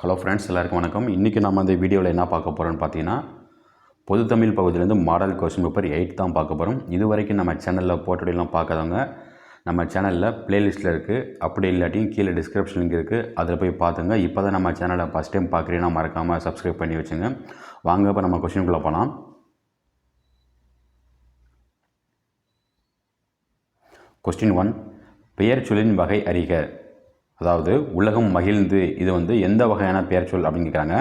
Hello friends எல்லாருக்கும் வணக்கம். இன்றைக்கி நம்ம இந்த வீடியோவில் என்ன பார்க்க போகிறோம்னு பார்த்தீங்கன்னா பொதுத்தமிழ் பகுதியிலேருந்து மாடல் கொஸ்டின் பேப்பர் எயிட் தான் பார்க்க போகிறோம் இது வரைக்கும் நம்ம சேனலில் போட்டோடையெல்லாம் பார்க்காதவங்க நம்ம சேனலில் ப்ளேலிஸ்ட்டில் இருக்குது அப்படி இல்லாட்டியும் கீழே டிஸ்கிரிப்ஷன் லிங்க் இருக்குது அதில் போய் பார்த்துங்க. இப்போ தான் நம்ம சேனலை ஃபஸ்ட் டைம் பார்க்குறீங்கன்னா மறக்காமல் சப்ஸ்கிரைப் பண்ணி வச்சுங்க. வாங்க இப்போ நம்ம கொஸ்டினுக்குள்ளே போகலாம் கொஸ்டின் ஒன் பெயர் சொல்லின் வகை அறிக. அதாவது உலகம் மகிழ்ந்து இது வந்து எந்த வகையான பெயர் சொல் அப்படின்னு கேட்குறாங்க?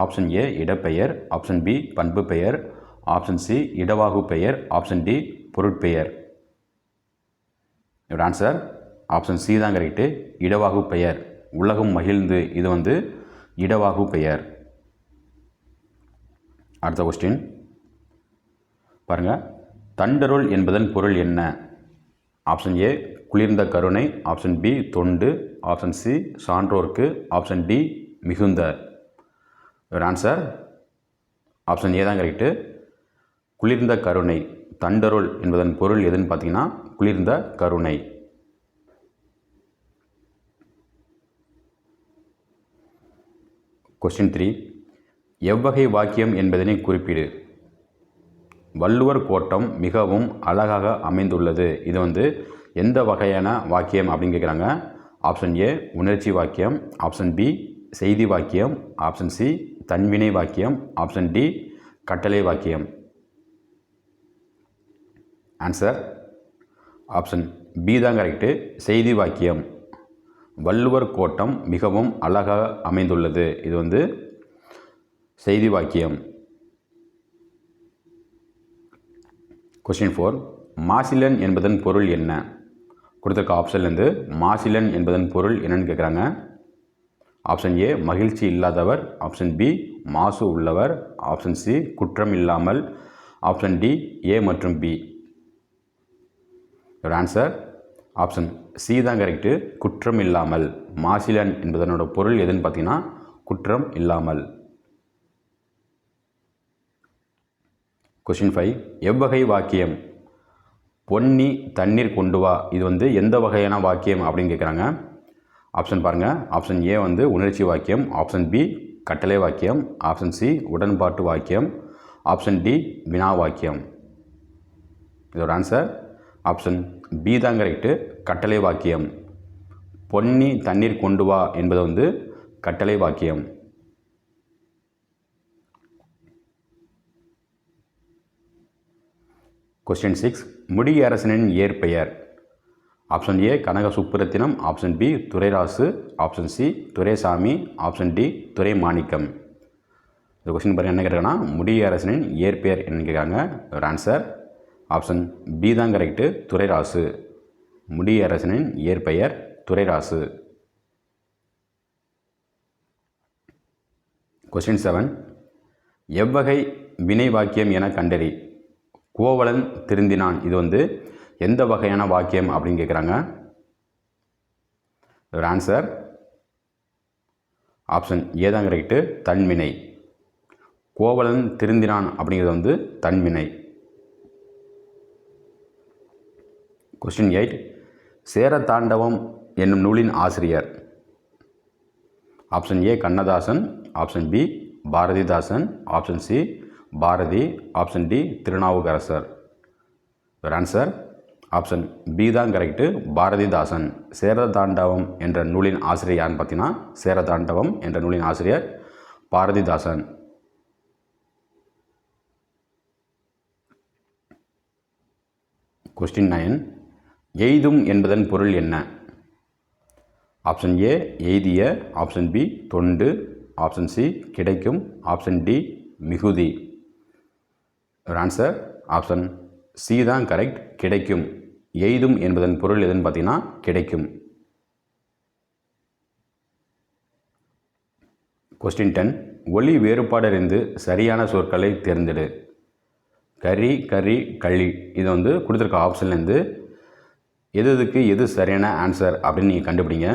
ஆப்ஷன் ஏ இடப்பெயர். ஆப்ஷன் பி பண்பு பெயர் ஆப்ஷன் சி இடவாகு பெயர். ஆப்ஷன் டி பொருட்பெயர். இதோட ஆன்சர் ஆப்ஷன் சி தான் கரெக்டு இடவாகு பெயர். உலகம் மகிழ்ந்து இது வந்து இடவாகு பெயர். அடுத்த கொஸ்டின் பாருங்கள் தண்டருள் என்பதன் பொருள் என்ன? ஆப்ஷன் ஏ குளிர்ந்த கருணை. ஆப்ஷன் பி தொண்டு. ஆப்ஷன் சி சான்றோர்க்கு ஆப்ஷன் டி மிகுந்த. இவர் ஆன்சர் ஆப்ஷன் ஏ தான் கரெக்டு குளிர்ந்த கருணை தண்டருள் என்பதன் பொருள் எதுன்னு பார்த்தீங்கன்னா குளிர்ந்த கருணை. கொஸ்டின் த்ரீ எவ்வகை வாக்கியம் என்பதனை குறிப்பிடு. வள்ளுவர் கோட்டம் மிகவும் அழகாக அமைந்துள்ளது. இது வந்து எந்த வகையான வாக்கியம் அப்படின்னு கேட்குறாங்க? ஆப்ஷன் ஏ உணர்ச்சி வாக்கியம். ஆப்ஷன் பி செய்தி வாக்கியம். ஆப்ஷன் சி தன்வினை வாக்கியம். ஆப்ஷன் டி கட்டளை வாக்கியம். ஆன்சர் ஆப்ஷன் பி தான் கரெக்டு செய்தி வாக்கியம். வள்ளுவர் கோட்டம் மிகவும் அழகாக அமைந்துள்ளது. இது வந்து செய்தி வாக்கியம். கொஸ்டின் ஃபோர் மாசிலன் என்பதன் பொருள் என்ன? கொடுத்துருக்க ஆப்ஷன்லேருந்து மாசிலன் என்பதன் பொருள் என்னன்னு கேட்குறாங்க. ஆப்ஷன் ஏ மகிழ்ச்சி இல்லாதவர். ஆப்ஷன் பி மாசு உள்ளவர். ஆப்ஷன் சி குற்றம் இல்லாமல். ஆப்ஷன் டி ஏ மற்றும் பி. ஒரு ஆன்சர் ஆப்ஷன் சி தான் கரெக்டு குற்றம் இல்லாமல். மாசிலன் என்பதனோட பொருள் எதுன்னு பார்த்தீங்கன்னா குற்றம் இல்லாமல். கொஷின் ஃபைவ் எவ்வகை வாக்கியம்? பொன்னி தண்ணீர் கொண்டு வா. இது வந்து எந்த வகையான வாக்கியம் அப்படின்னு கேட்குறாங்க ஆப்ஷன் பாருங்கள் ஆப்ஷன் ஏ வந்து உணர்ச்சி வாக்கியம். ஆப்ஷன் பி கட்டளை வாக்கியம். ஆப்ஷன் சி உடன்பாட்டு வாக்கியம். ஆப்ஷன் டி வினா வாக்கியம். இதோட ஆன்சர் ஆப்ஷன் பி தான் கரெக்டு கட்டளை வாக்கியம். பொன்னி தண்ணீர் கொண்டு வா என்பது வந்து கட்டளை வாக்கியம். கொஸ்டின் சிக்ஸ் முடியரசனின் இயற்பெயர் option A Kanaka Subburathinam option B Durairasu. Option C Duraisamy. Option D Durai Manickam இந்த கொஸ்டின் பாருங்கள் என்ன கேட்குறாங்கன்னா முடியரசனின் இயற்பெயர் என்னன்னு கேட்குறாங்க. ஒரு ஆன்சர் ஆப்ஷன் பி தான் கரெக்டு துரைராசு. முடியரசனின் இயற்பெயர் துரைராசு. கொஸ்டின் செவன் எவ்வகை வினை வாக்கியம் என கண்டறி. கோவலன் திருந்தினான். இது வந்து எந்த வகையான வாக்கியம் அப்படின்னு கேட்குறாங்க ஆன்சர் ஆப்ஷன் ஏதாங்க ரைட்டு தன்வினை. கோவலன் திருந்தினான் அப்படிங்கிறது வந்து தன்வினை. கொஸ்டின் எயிட் சேர தாண்டவம் என்னும் நூலின் ஆசிரியர். Option A Kannadasan option B Bharathidasan option C Bharathi option D Thirunavukkarasar. Your answer option B தான் கரெக்டு பாரதிதாசன் சேரதாண்டவம் என்ற நூலின் ஆசிரியர் யாருன்னு பார்த்தீங்கன்னா சேரதாண்டவம் என்ற நூலின் ஆசிரியர் பாரதிதாசன். கொஸ்டின் நயன் எய்தும் என்பதன் பொருள் என்ன? ஆப்ஷன் ஏ எய்திய. ஆப்ஷன் பி தொண்டு. ஆப்ஷன் சி கிடைக்கும். ஆப்ஷன் டி மிகுதி. ஒரு ஆன்சர் ஆப்ஷன் சி தான் கரெக்ட் கிடைக்கும். எய்தும் என்பதன் பொருள் எதுன்னு பார்த்தீங்கன்னா கிடைக்கும். கொஸ்டின் டென் ஒளி வேறுபாடறிந்து சரியான சொற்களை தேர்ந்தெடு. கரி கரி களி இது வந்து கொடுத்துருக்க ஆப்ஷன்லேருந்து எது எதுக்கு எது சரியான ஆன்சர் அப்படின்னு நீங்கள் கண்டுபிடிங்க.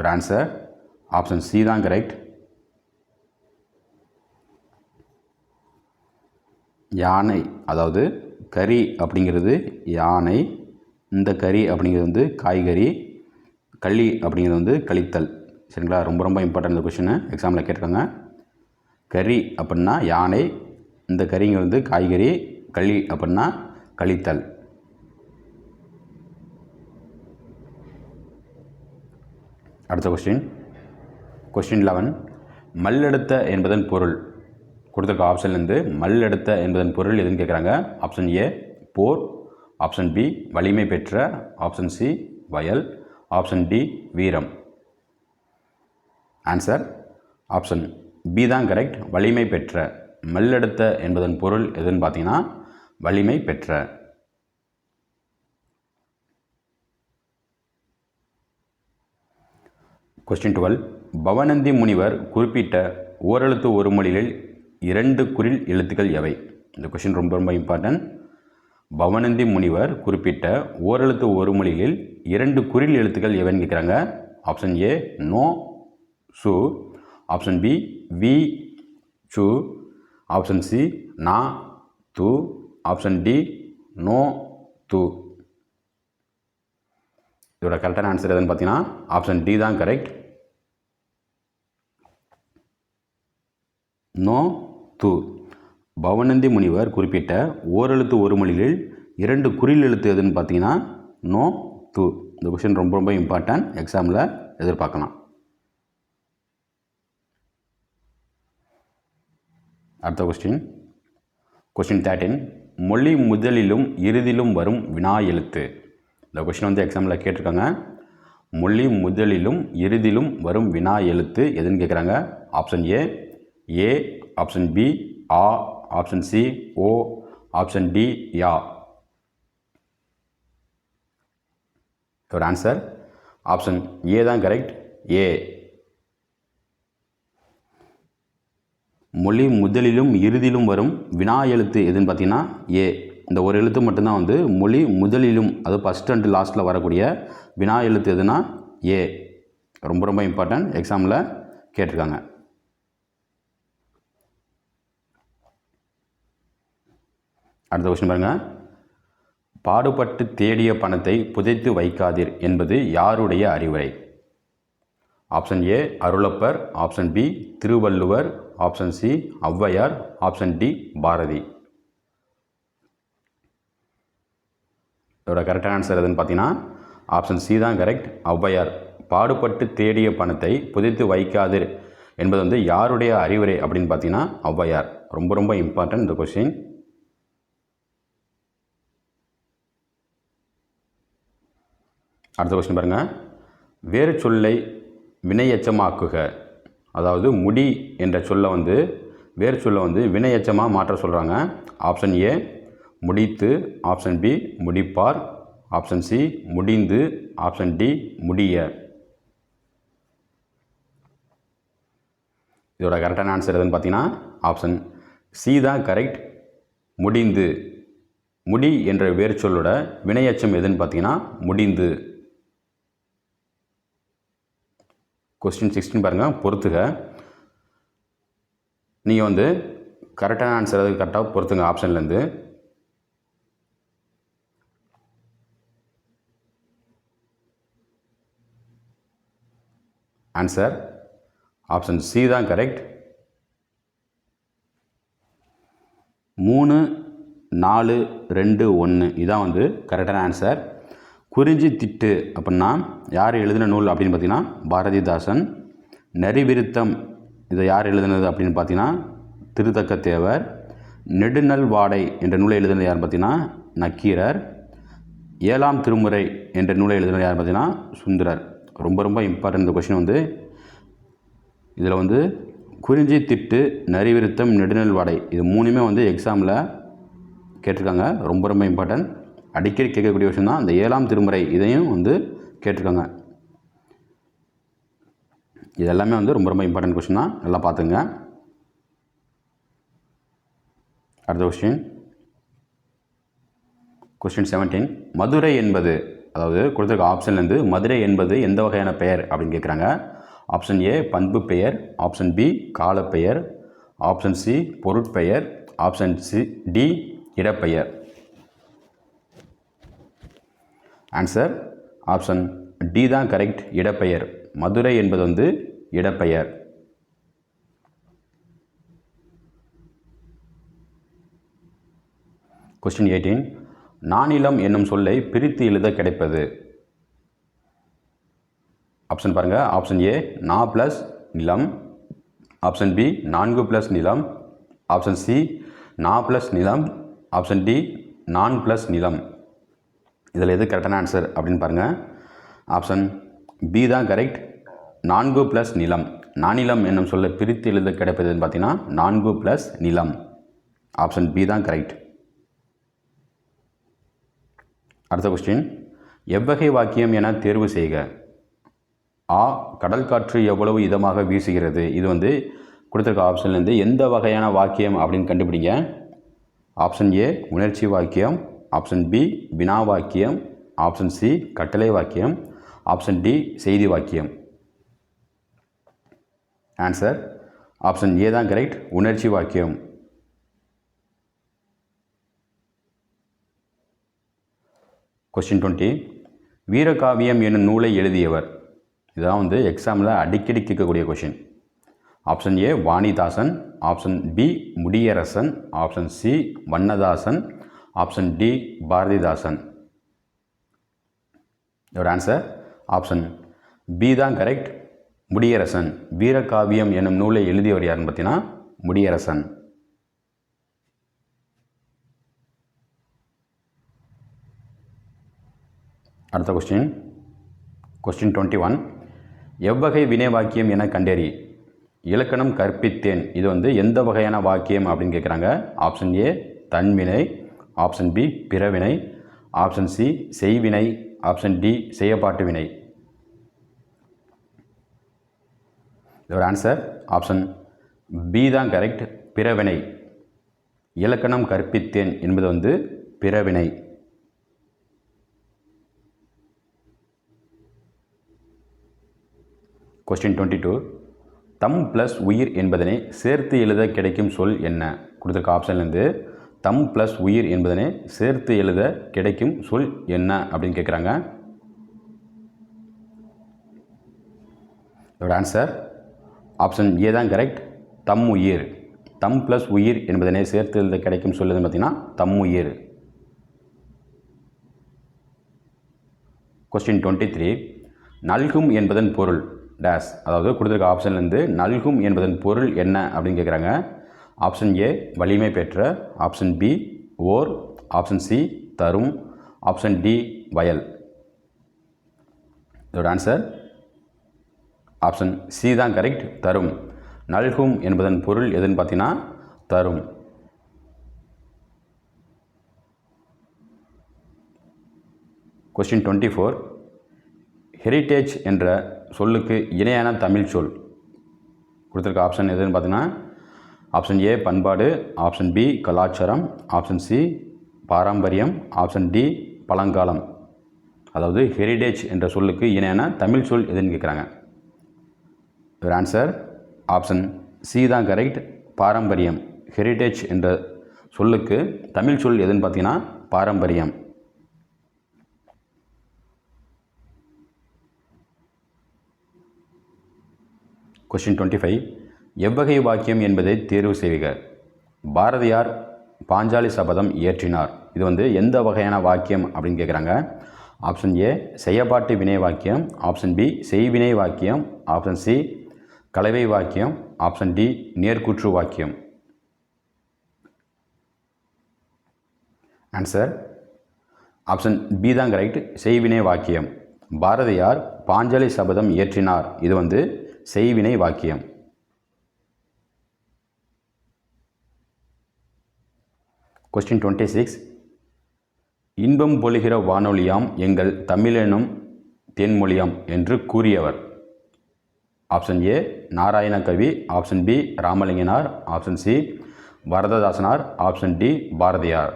யுவர் ஆன்சர் ஆப்ஷன் சி தான் கரெக்ட் யானை அதாவது கறி அப்படிங்கிறது யானை இந்த கறி அப்படிங்கிறது வந்து காய்கறி களி அப்படிங்கிறது வந்து கழித்தல். சரிங்களா? ரொம்ப ரொம்ப இம்பார்ட்டன்ட் இந்த கொஷினு எக்ஸாமில் கேட்டிருக்காங்க. கறி அப்படின்னா யானை இந்த கறிங்க வந்து காய்கறி களி அப்படின்னா கழித்தல். அடுத்த கொஸ்டின் கொஸ்டின் லெவன் மல்லெடுத்த என்பதன் பொருள். கொடுத்துருக்க ஆப்ஷன்லேருந்து மல்லெடுத்த என்பதன் பொருள் எதுன்னு கேட்குறாங்க ஆப்ஷன் ஏ போர். ஆப்ஷன் பி வலிமை பெற்ற. ஆப்ஷன் சி வயல். ஆப்ஷன் டி வீரம். ஆன்சர் ஆப்ஷன் பி தான் கரெக்ட் வலிமை பெற்ற. மல்லெடுத்த என்பதன் பொருள் எதுன்னு பார்த்தீங்கன்னா வலிமை பெற்ற. கொஸ்டின் டுவெல் பவனந்தி முனிவர் குறிப்பிட்ட ஓரெழுத்து ஒரு மொழியில் இரண்டு குரில் எழுத்துக்கள் எவை? இந்த கொஸ்டின் ரொம்ப ரொம்ப இம்பார்ட்டன்ட் பவனந்தி முனிவர் குறிப்பிட்ட ஓரெழுத்து ஒரு மொழியில் இரண்டு குரில் எழுத்துக்கள் எவைன்னு கேட்குறாங்க ஆப்ஷன் ஏ நோ சு. ஆப்ஷன் பி வி. சு. ஆப்ஷன் சி நா. து. ஆப்ஷன் டி நோ. து. இதோட கரெக்டான ஆன்சர் எதுன்னு பார்த்தீங்கன்னா ஆப்ஷன் டி தான் கரெக்ட் நோ து. பவனந்தி முனிவர் குறிப்பிட்ட ஓரெழுத்து ஒரு மொழியில் இரண்டு குறில் எழுத்து எதுன்னு பார்த்தீங்கன்னா நோ து. இந்த கொஷின் ரொம்ப ரொம்ப இம்பார்ட்டன்ட் எக்ஸாமில் எதிர்பார்க்கலாம். அடுத்த கொஸ்டின் கொஸ்டின் தேர்ட்டின் மொழி முதலிலும் இறுதியிலும் வரும் வினா எழுத்து. இந்த கொஸ்டின் வந்து எக்ஸாமில் கேட்டிருக்காங்க. மொழி முதலிலும் இறுதியிலும் வரும் வினா எழுத்து எதுன்னு கேட்குறாங்க. ஆப்ஷன் ஏ ஏ ஆப்ஷன் பி ஆ ஆப்ஷன் சி ஓ ஆப்ஷன் டி யா இதோட ஆன்சர் ஆப்ஷன் ஏ தான் கரெக்ட் ஏ மொழி முதலிலும் இறுதியிலும் வரும் வினா எழுத்து எதுன்னு பார்த்தீங்கன்னா ஏ இந்த ஒரு எழுத்து மட்டும்தான் வந்து மொழி முதலிலும் அது ஃபஸ்ட் அண்ட் லாஸ்ட்டில் வரக்கூடிய வினா எழுத்து எதுனா ஏ ரொம்ப ரொம்ப இம்பார்ட்டன்ட் எக்ஸாமில் கேட்டிருக்காங்க. அடுத்த கொஸ்டின் பாருங்கள் பாடுபட்டு தேடிய பணத்தை புதைத்து வைக்காதீர் என்பது யாருடைய அறிவுரை? Option A Arulappar. Option B Thiruvalluvar. Option C Avvaiyar. Option D Bharathi. இதோட கரெக்டான ஆன்சர் எதுன்னு பார்த்தீங்கன்னா ஆப்ஷன் சி தான் கரெக்ட் ஔவையார். பாடுபட்டு தேடிய பணத்தை புதைத்து வைக்காதீர் என்பது வந்து யாருடைய அறிவுரை அப்படின்னு பார்த்தீங்கன்னா ஔவையார். ரொம்ப ரொம்ப இம்பார்ட்டன்ட் இந்த கொஸ்டின் அடுத்த கொஸ்டின் பாருங்கள் வேறு சொல்லை வினையச்சமாக்குக. அதாவது முடி என்ற சொல்லை வந்து வேறு சொல்லை வந்து வினையச்சமாக மாற்ற சொல்கிறாங்க ஆப்ஷன் ஏ முடித்து. ஆப்ஷன் பி முடிப்பார். ஆப்ஷன் சி முடிந்து. ஆப்ஷன் டி முடிய. இதோட கரெக்டான ஆன்சர் எதுன்னு பார்த்தீங்கன்னா ஆப்ஷன் சி தான் கரெக்ட் முடிந்து. முடி என்ற வேறு சொல்லோட வினையச்சம் எதுன்னு பார்த்தீங்கன்னா முடிந்து. கொஸ்டின் சிக்ஸ்டின் பாருங்கள் பொறுத்துக. நீங்கள் வந்து கரெக்டான ஆன்சர் அது கரெக்டாக பொறுத்துங்க ஆப்ஷன்லேருந்து ஆன்சர் ஆப்ஷன் சி தான் கரெக்ட் மூணு நாலு ரெண்டு ஒன்று இதான் வந்து கரெக்டான ஆன்சர் குறிஞ்சி திட்டு அப்படின்னா யார் எழுதின நூல் அப்படின்னு பார்த்தீங்கன்னா பாரதிதாசன். நரிவிருத்தம் இதை யார் எழுதினது அப்படின்னு பார்த்தீங்கன்னா திருத்தக்க தேவர் நெடுநல் வாடை என்ற நூலை எழுதினது யார் பார்த்தீங்கன்னா நக்கீரர். ஏழாம் திருமுறை என்ற நூலை எழுதினது யார் பார்த்தீங்கன்னா சுந்தரர். ரொம்ப ரொம்ப இம்பார்ட்டன்ட் இந்த கொஷின் வந்து. இதில் வந்து குறிஞ்சி திட்டு நரிவிருத்தம் நெடுநல் வாடை இது மூணுமே வந்து எக்ஸாமில் கேட்டிருக்காங்க. ரொம்ப ரொம்ப இம்பார்ட்டன்ட் அடிக்கடி கேட்கக்கூடிய விஷயம் தான் இந்த ஏழாம் திருமுறை இதையும் வந்து கேட்டிருக்காங்க. இது எல்லாமே வந்து ரொம்ப ரொம்ப இம்பார்ட்டன்ட் கொஷின் தான். நல்லா பார்த்துங்க. அடுத்த கொஸ்டின் கொஸ்டின் செவன்டீன் மதுரை என்பது அதாவது கொடுத்துருக்க ஆப்ஷன்லேருந்து மதுரை என்பது எந்த வகையான பெயர் அப்படின்னு கேட்குறாங்க. ஆப்ஷன் ஏ பண்பு பெயர். ஆப்ஷன் பி காலப்பெயர். ஆப்ஷன் சி பொருட்பெயர். ஆப்ஷன் சி டி இடப்பெயர். ஆன்சர் ஆப்ஷன் டி தான் கரெக்ட் இடப்பெயர். மதுரை என்பது வந்து இடப்பெயர். கொஸ்டின் எயிட்டீன் நானிலம் என்னும் சொல்லை பிரித்து எழுத கிடைப்பது. ஆப்ஷன் பாருங்கள் ஆப்ஷன் ஏ நா ப்ளஸ் நிலம். ஆப்ஷன் பி நான்கு ப்ளஸ் நிலம். ஆப்ஷன் சி நா ப்ளஸ் நிலம். ஆப்ஷன் டி நான் ப்ளஸ் நிலம். இதில் எது கரெக்டான ஆன்சர் அப்படின்னு பாருங்கள் ஆப்ஷன் பி தான் கரெக்ட் நான்கு ப்ளஸ் நிலம். நானிலம் என்னும் சொல்ல பிரித்து எழுத கிடைப்பதுன்னு பார்த்தீங்கன்னா நான்கு ப்ளஸ் நிலம். ஆப்ஷன் பி தான் கரெக்ட் அடுத்த கொஸ்டின் எவ்வகை வாக்கியம் என தேர்வு செய்க. ஆ கடல் காற்று எவ்வளவு இதமாக வீசுகிறது? இது வந்து கொடுத்துருக்க ஆப்ஷன்லேருந்து எந்த வகையான வாக்கியம் அப்படின்னு கண்டுபிடிங்க. ஆப்ஷன் ஏ உணர்ச்சி வாக்கியம். ஆப்ஷன் பி வினா வாக்கியம். ஆப்ஷன் சி கட்டளை வாக்கியம். ஆப்ஷன் டி செய்தி வாக்கியம். ஆன்சர் ஆப்ஷன் ஏ தான் கரெக்ட் உணர்ச்சி வாக்கியம். கொஸ்டின் டுவெண்ட்டி வீரகாவியம் என்னும் நூலை எழுதியவர். இதுதான் வந்து எக்ஸாமில் அடிக்கடி கேட்கக்கூடிய question option A Vanidasan. Option B Mudiyarasan. Option C Vannadasan. Option D Bharathidasan. இதோட ஆன்சர் ஆப்ஷன் பி தான் கரெக்ட் முடியரசன். வீரகாவியம் என்னும் நூலை எழுதியவர் யாருன்னு பார்த்தீங்கன்னா முடியரசன். அடுத்த கொஸ்டின் கொஸ்டின் டுவெண்ட்டி ஒன் எவ்வகை வினை வாக்கியம் என கண்டறி. இலக்கணம் கற்பித்தேன். இது வந்து எந்த வகையான வாக்கியம் அப்படின்னு கேட்குறாங்க. ஆப்ஷன் ஏ தன்வினை. ஆப்ஷன் பி பிறவினை. ஆப்ஷன் சி செய்வினை. ஆப்ஷன் டி செய்யப்பாட்டு வினை. இதோட ஆன்சர் ஆப்ஷன் பி தான் கரெக்ட் பிறவினை. இலக்கணம் கற்பித்தேன் என்பது வந்து பிறவினை. கொஸ்டின் டுவெண்ட்டி டூ தம் ப்ளஸ் உயிர் என்பதனை சேர்த்து எழுத கிடைக்கும் சொல் என்ன? கொடுத்துருக்க ஆப்ஷன்லேருந்து தம் ப்ளஸ் உயிர் என்பதனை சேர்த்து எழுத கிடைக்கும் சொல் என்ன அப்படின்னு கேட்குறாங்க இதோட ஆன்சர் ஆப்ஷன் ஏ தான் கரெக்ட் தம் உயிர். தம் ப்ளஸ் உயிர் என்பதனை சேர்த்து எழுத கிடைக்கும் சொல் எதுன்னு பார்த்தீங்கன்னா தம் உயிர். கொஸ்டின் டுவெண்ட்டி த்ரீ நல்கும் என்பதன் பொருள் டேஸ் அதாவது கொடுத்துருக்க ஆப்ஷன்லேருந்து நல்கும் என்பதன் பொருள் என்ன அப்படின்னு கேட்குறாங்க ஆப்ஷன் ஏ வலிமை பெற்ற. ஆப்ஷன் பி ஓர். ஆப்ஷன் சி தரும். ஆப்ஷன் டி வயல். இதோட ஆன்சர் ஆப்ஷன் சி தான் கரெக்ட் தரும். நல்கும் என்பதன் பொருள் எதுன்னு பார்த்தீங்கன்னா தரும். கொஸ்டின் டுவெண்ட்டி ஃபோர் ஹெரிட்டேஜ் என்ற சொல்லுக்கு இணையான தமிழ் சொல். கொடுத்துருக்க ஆப்ஷன் எதுன்னு பார்த்தீங்கன்னா ஆப்ஷன் ஏ பண்பாடு ஆப்ஷன் பி கலாச்சாரம் ஆப்ஷன் சி பாரம்பரியம் ஆப்ஷன் டி பழங்காலம். அதாவது ஹெரிடேஜ் என்ற சொல்லுக்கு இணையான தமிழ் சொல் எதுன்னு கேட்குறாங்க இவர் ஆன்சர் ஆப்ஷன் சி தான் கரெக்ட் பாரம்பரியம் ஹெரிடேஜ் என்ற சொல்லுக்கு தமிழ் சொல் எதுன்னு பார்த்தீங்கன்னா பாரம்பரியம். கொஸ்டின் டுவெண்ட்டி ஃபைவ் எவ்வகை வாக்கியம் என்பதை தேர்வு செய்வீங்க பாரதியார் பாஞ்சாலி சபதம் இயற்றினார். இது வந்து எந்த வகையான வாக்கியம் அப்படின்னு கேட்குறாங்க ஆப்ஷன் ஏ செய்யப்பாட்டு வினை வாக்கியம். ஆப்ஷன் பி செய்வினை வாக்கியம். ஆப்ஷன் சி கலவை வாக்கியம். ஆப்ஷன் டி நேர்கூற்று வாக்கியம். ஆன்சர் ஆப்ஷன் பி தான் கரெக்ட் செய்வினை வாக்கியம். பாரதியார் பாஞ்சாலி சபதம் இயற்றினார். இது வந்து செய்வினை வாக்கியம். கொஸ்டின் டுவெண்ட்டி சிக்ஸ் இன்பம் பொழிகிற வானொலியாம் எங்கள் தமிழெனும் தென்மொழியாம் என்று கூறியவர். Option A Narayana Kavi. Option B Ramalinganar. Option C Varadadasanar. Option D Bharathiyar.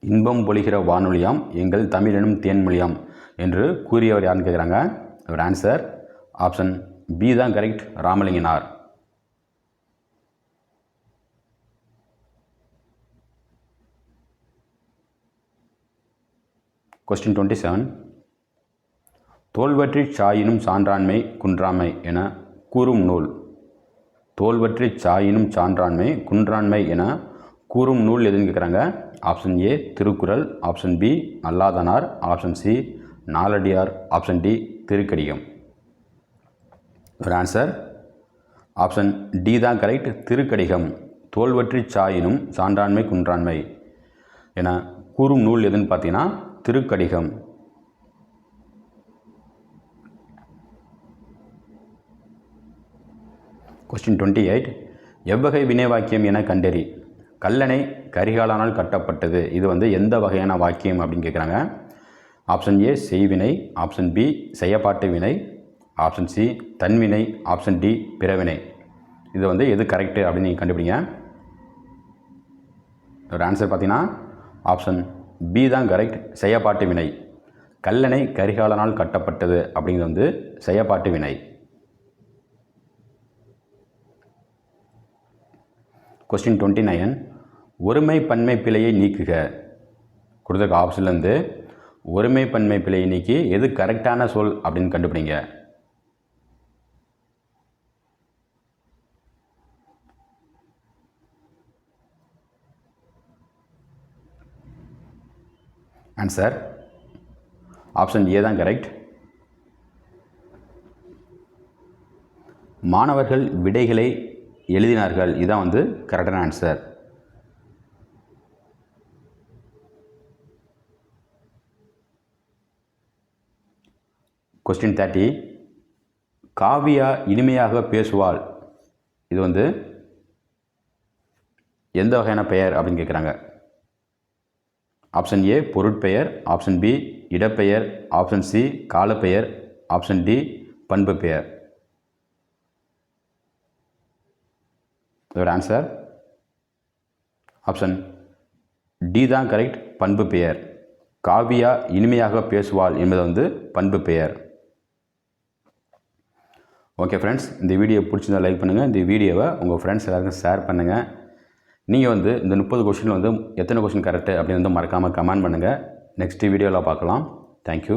இன்பம் பொழிகிற வானொலியாம் எங்கள் தமிழெனும் தேன்மொழியாம் என்று கூறியவர் யாருன்னு கேட்குறாங்க ஒரு ஆன்சர் ஆப்ஷன் பி தான் correct Ramalinganar. Question twenty seven தோல்வற்றி சாயினும் சான்றாண்மை குன்றாமை என கூறும் நூல். தோல்வற்றி சாயினும் சான்றாண்மை குன்றாண்மை என கூறும் நூல் எதுன்னு கேட்குறாங்க option A Thirukkural. Option B அல்லாதனார் option C Naladiyar. Option D Thirikadugam. ஒரு ஆன்சர் ஆப்ஷன் டி தான் கரெக்ட் திருக்கடிகம். தோல்வற்றி சாயினும் சான்றாண்மை குன்றாண்மை என கூறும் நூல் எதுன்னு பார்த்தீங்கன்னா திருக்கடிகம். கொஸ்டின் டுவெண்ட்டி எயிட் எவ்வகை வினை வாக்கியம் என கண்டறி. கல்லணை கரிகாலனால் கட்டப்பட்டது. இது வந்து எந்த வகையான வாக்கியம் அப்படின்னு கேட்குறாங்க ஆப்ஷன் ஏ செய்வினை. ஆப்ஷன் பி செய்யப்பாட்டு வினை. ஆப்ஷன் சி தன்வினை. ஆப்ஷன் டி பிறவினை. இது வந்து எது கரெக்டு அப்படின்னு நீங்கள் கண்டுபிடிங்க. ஒரு ஆன்சர் பார்த்தீங்கன்னா ஆப்ஷன் பி தான் கரெக்ட் செய்யப்பாட்டு வினை. கல்லணை கரிகாலனால் கட்டப்பட்டது அப்படிங்கிறது வந்து செய்யப்பாட்டு வினை. கொஸ்டின் டுவெண்ட்டி நைன் ஒருமை பன்மை பிழையை நீக்குக. கொடுத்துருக்க ஆப்ஷன்லேருந்து ஒருமை பன்மை பிழையை நீக்கி எது கரெக்டான சொல் அப்படின்னு கண்டுபிடிங்க. ஆன்சர் ஆப்ஷன் ஏ தான் கரெக்ட் மாணவர்கள் விடைகளை எழுதினார்கள். இதுதான் வந்து கரெக்டான ஆன்சர் கொஸ்டின் தேர்ட்டி காவியா இனிமையாக பேசுவாள். இது வந்து எந்த வகையான பெயர் அப்படின்னு கேட்குறாங்க ஆப்ஷன் ஏ பொருட்பெயர் ஆப்ஷன் பி இடப்பெயர் ஆப்ஷன் சி காலப்பெயர் ஆப்ஷன் டி பண்பு பெயர் இதோட ஆன்சர் ஆப்ஷன் டி தான் கரெக்ட் பண்பு பெயர் காவியா இனிமையாக பேசுவாள் என்பது வந்து பண்பு பெயர் ஓகே ஃப்ரெண்ட்ஸ் இந்த வீடியோ பிடிச்சிருந்தா லைக் பண்ணுங்கள் இந்த வீடியோவை உங்கள் ஃப்ரெண்ட்ஸ் எல்லாருக்கும் ஷேர் பண்ணுங்கள் நீங்கள் வந்து இந்த முப்பது கொஷின் வந்து எத்தனை கொஷின் கரெக்டு அப்படின்னு வந்து மறக்காமல் கமெண்ட் பண்ணுங்கள் நெக்ஸ்ட் வீடியோவில் பார்க்கலாம் தேங்க்யூ